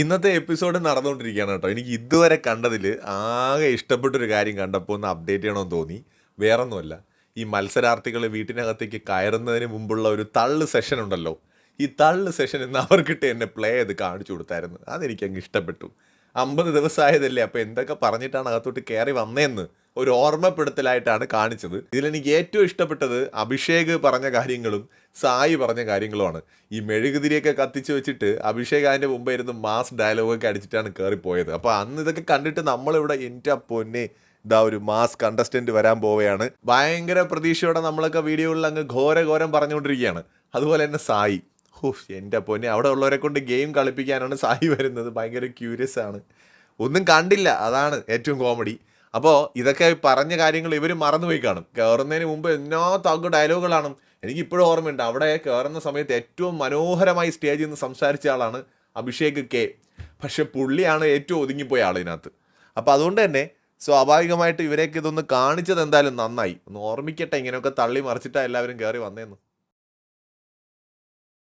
ഇന്നത്തെ എപ്പിസോഡ് നടന്നുകൊണ്ടിരിക്കുകയാണ് കേട്ടോ. എനിക്ക് ഇതുവരെ കണ്ടതിൽ ആകെ ഇഷ്ടപ്പെട്ടൊരു കാര്യം കണ്ടപ്പോൾ ഒന്ന് അപ്ഡേറ്റ് ചെയ്യണമെന്ന് തോന്നി. വേറൊന്നുമല്ല. ഈ മത്സരാർത്ഥികൾ വീട്ടിനകത്തേക്ക് കയറുന്നതിന് മുമ്പുള്ള ഒരു തള്ള് സെഷൻ ഉണ്ടല്ലോ. ഈ തള്ള് സെഷൻ ഇന്ന് അവർക്കിട്ട് എന്നെ പ്ലേ ചെയ്ത് കാണിച്ചു കൊടുത്തായിരുന്നു. അതെനിക്ക് അങ്ങ് ഇഷ്ടപ്പെട്ടു. അമ്പത് ദിവസമായതല്ലേ അപ്പോൾ എന്തൊക്കെ പറഞ്ഞിട്ടാണ് അകത്തോട്ട് കയറി വന്നതെന്ന് ഒരു ഓർമ്മപ്പെടുത്തലായിട്ടാണ് കാണിച്ചത്. ഇതിലെനിക്ക് ഏറ്റവും ഇഷ്ടപ്പെട്ടത് അഭിഷേക് പറഞ്ഞ കാര്യങ്ങളും സായി പറഞ്ഞ കാര്യങ്ങളുമാണ്. ഈ മെഴുകുതിരിയൊക്കെ കത്തിച്ച് വെച്ചിട്ട് അഭിഷേക് അതിന്റെ മുമ്പ് ഇരുന്ന് മാസ് ഡയലോഗൊക്കെ അടിച്ചിട്ടാണ് കയറിപ്പോയത് അപ്പോൾ അന്ന് ഇതൊക്കെ കണ്ടിട്ട് നമ്മളിവിടെ എന്റെ പൊന്നെ ഇതാ ഒരു മാസ് കണ്ടസ്റ്റന്റ് വരാൻ പോവുകയാണ്. ഭയങ്കര പ്രതീക്ഷയോടെ നമ്മളൊക്കെ വീഡിയോകളിൽ അങ്ങ് ഘോര ഘോരം പറഞ്ഞുകൊണ്ടിരിക്കുകയാണ്. അതുപോലെ തന്നെ സായി. ഹൂഫ് എന്റെ പൊന്നെ അവിടെ ഉള്ളവരെ കൊണ്ട് ഗെയിം കളിപ്പിക്കാനാണ് സായി വരുന്നത്. ഭയങ്കര ക്യൂരിയസ് ആണ്. ഒന്നും കണ്ടില്ല. അതാണ് ഏറ്റവും കോമഡി അപ്പോൾ ഇതൊക്കെ പറഞ്ഞ കാര്യങ്ങൾ ഇവർ മറന്നുപോയി കാണും. കയറുന്നതിന് മുമ്പ് എന്നോ തഗ് ഡയലോഗുകളാണ് എനിക്ക് ഇപ്പോഴും ഓർമ്മയുണ്ട്. അവിടെ കയറുന്ന സമയത്ത് ഏറ്റവും മനോഹരമായി സ്റ്റേജിൽ നിന്ന് സംസാരിച്ച ആളാണ് അഭിഷേക് കെ. പക്ഷെ പുള്ളിയാണ് ഏറ്റവും ഒതുങ്ങിപ്പോയ ആൾ ഇതിനകത്ത്. അപ്പോൾ അതുകൊണ്ട് തന്നെ സ്വാഭാവികമായിട്ട് ഇവരെയൊക്കെ ഇതൊന്ന് കാണിച്ചത് എന്തായാലും നന്നായി. ഒന്ന് ഓർമ്മിക്കട്ടെ ഇങ്ങനെയൊക്കെ തള്ളി മറിച്ചിട്ടാണ് എല്ലാവരും കയറി വന്നേന്ന്.